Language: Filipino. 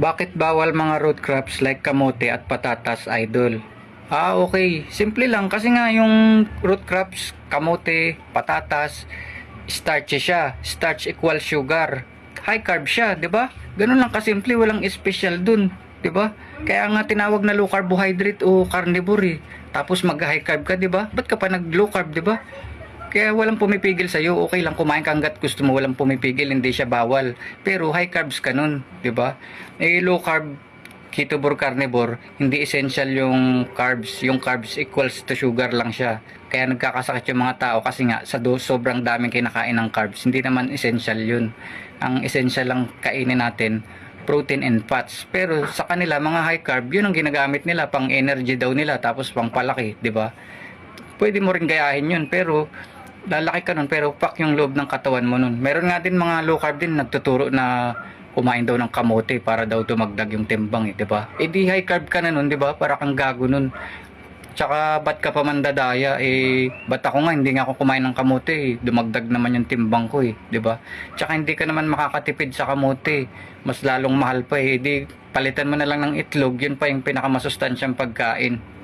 Bakit bawal mga root crops like kamote at patatas, idol? Ah, okay. Simple lang kasi nga yung root crops, kamote, patatas, starchy siya. Starch equals sugar. High carb siya, 'di ba? Ganun lang kasimple, walang special dun, 'di ba? Kaya nga tinawag na low carbohydrate o carnivore. eh. Tapos mag-high carb ka, 'di ba? Ba't ka pa nag-low carb, 'di ba? Kaya walang pumipigil sa iyo. Okay lang kumain ka hangga't gusto mo walang pumipigil, hindi siya bawal. Pero high carbs ka nun, 'di ba? Eh low carb ketogenic carnivore, hindi essential yung carbs. Yung carbs equals to sugar lang siya. Kaya nagkakasakit yung mga tao kasi nga sa do, sobrang daming kinakain ng carbs. Hindi naman essential yun. Ang essential lang kainin natin protein and fats. Pero sa kanila mga high carb, yun ang ginagamit nila pang energy daw nila tapos pang palaki, 'di ba? Pwede mo rin gayahin yun pero lalaki ka nun pero pak yung loob ng katawan mo nun. Meron nga din mga low carb din nagtuturo na kumain daw ng kamote para daw dumagdag yung timbang eh, 'di ba? Eh di high carb ka na nun, 'di ba? Para kang gago nun. Tsaka ba't ka pa mandadaya eh ba't ako nga hindi nga ako kumain ng kamote eh. dumagdag naman yung timbang ko eh 'di ba tsaka hindi ka naman makakatipid sa kamote mas lalong mahal pa eh di palitan mo na lang ng itlog yun pa yung pinakamasustansyang pagkain